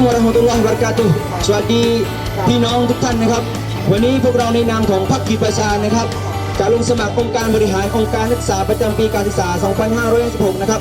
Assalamualaikum warahmatullahi wabarakatuh สวัสดีพี่น้องทุกท่านนะครับ วันนี้พวกเราในนามของพรรคกีประชานะครับจะลงสมัครองค์การบริหารองค์การนักศึกษาประจำปีการศึกษา 2556 นะครับ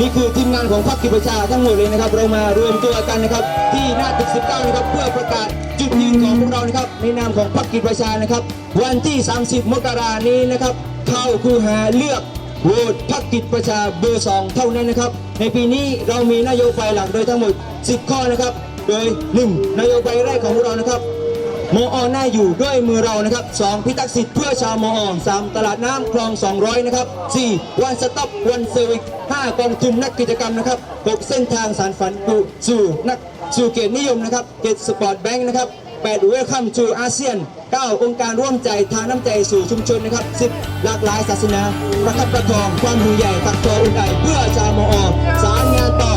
นี่คือทีมงานของพรรคกีประชาทั้งหมดเลยนะครับ เรามารวมตัวกันนะครับ ที่หน้าตึก 19 นะครับ เพื่อประกาศจุดยืนของพวกเรานะครับ ในนามของพรรคกีประชานะครับ วันที่ 30 มกราคมนี้นะครับ เข้าคูหาเลือก โหวตพรรคกิจประชาเบอร์2เท่านั้นนะครับ ในปีนี้เรามีนโยบายหลักโดยทั้งหมด 10 ข้อนะครับ โดย 1. นโยบายแรกของเรานะครับมอหน้าอยู่ด้วยมือเรานะครับ 2. พิทักษ์สิทธิ์เพื่อชาวมออ 3. ตลาดน้ำคลอง 200 นะครับ 4. วันสต็อปวันเซอร์วิส 5. กองทุนนักกิจกรรมนะครับ 6. เส้นทางสารฝันสู่นักสู่เกียรตินิยมนะครับ เกตสปอร์ตแบงค์นะครับ 8 Welcome to ASEAN 9 องค์การร่วมใจทานน้ำใจสู่ชุมชนนะครับ 10 หลากหลายศาสนา ประคับประคองความหูใหญ่ตักตัวอุ่นใจเพื่อชาวมอสารงานต่อ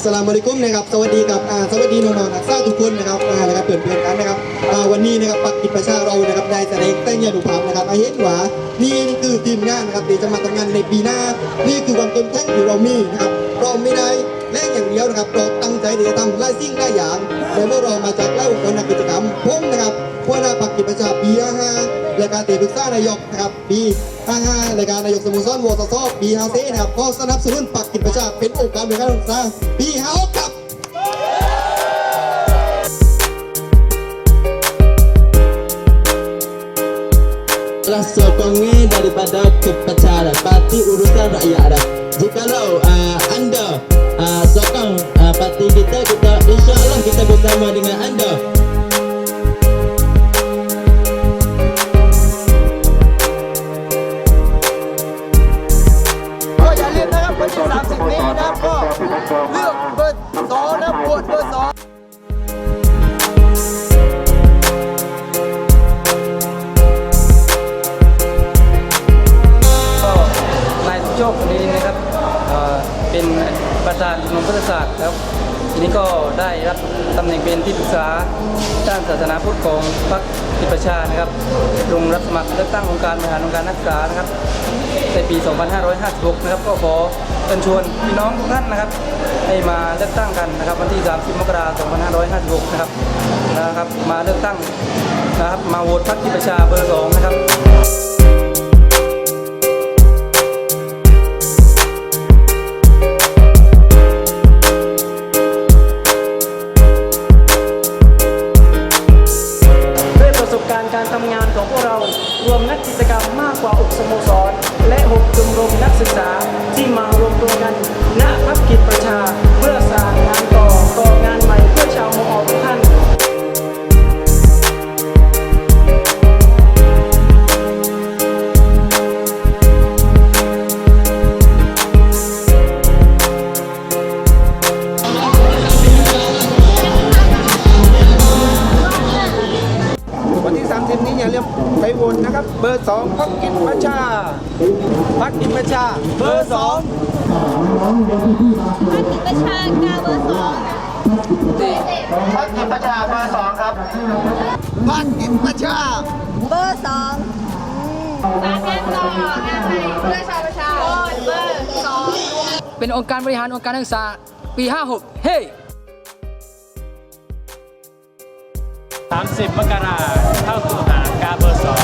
สสลามุอะลัยกุมนะครับสวัสดีครับอ่าสวัสดีน้องๆนักศึกษาทุกคนนะครับอ่านะครับเพื่อนๆกันนะครับอ่าวันนี้นะครับปักกิจประชาเรานะครับได้แสดงแต่งยานุภาพนะครับอาเห็นหว่านี่คือทีมงานนะครับที่จะมาทำงานในปีหน้า นี่คือความเข้มแข็งที่เรามีนะครับเราไม่ได้แรงอย่างเดียวนะครับเราตั้งใจที่จะทำหลายสิ่งหลายอย่างโดยเมื่อเรามาจากเล่าคนนักกิจกรรมผมนะครับหัวหน้าปัก กิจประชาปี55รายการเตะปรึกษานายกนะครับปี55รายการนายกสโมสรวอสซปี54นะครับก็สนับสนุนปักกิจประชาเป็นองค์การบริการศึกษาปี56ครับ Telah sokongi daripada kepacara parti urusan rakyat dah. Jikalau uh, anda uh, sokong uh, parti kita, kita insyaAllah kita bersama dengan anda. โชคคนนี้นะครับเป็นประธานชมรมพุทธศาสตร์แล้วทีนี้ก็ได้รับตำแหน่งเป็นที่ปรึกษาด้านศาสนาพุทธของพรรคกิจประชานะครับลงรับสมัครเลือกตั้งองค์การบริหารองค์การนักศึกษานะครับในปี 2556 นะครับ ก็ขอเชิญชวนพี่น้องทุกท่านนะครับ ให้มาเลือกตั้งกันนะครับ วันที่ 30 มกราคม 2556 นะครับนะครับ มาเลือกตั้งนะครับ มาโหวตพรรคกิจประชาเบอร์สองนะครับำงานของพวกเรารวมนักกิจกรรมมากกว่า 6 สโมสร และ 6 ชมรมนักศึกษาที่มารวมตัวกันณพักกิจประชาเพื่อสา ไปโหวตนะครับ เบอร์สองพักกินประชาพักกินประชา เบอร์สองพักกิจประชากาเบอร์สองพักกินประชาเบอร์สองครับพักกินประชา เบอร์สองสามงานต่องานใหม่เพื่อชาวประชาชนเบอร์สองเป็นองค์การบริหารองค์การนักศึกษาปี 56 เฮ้ 30 มกราเข้าสู่หากาเบอร์สอง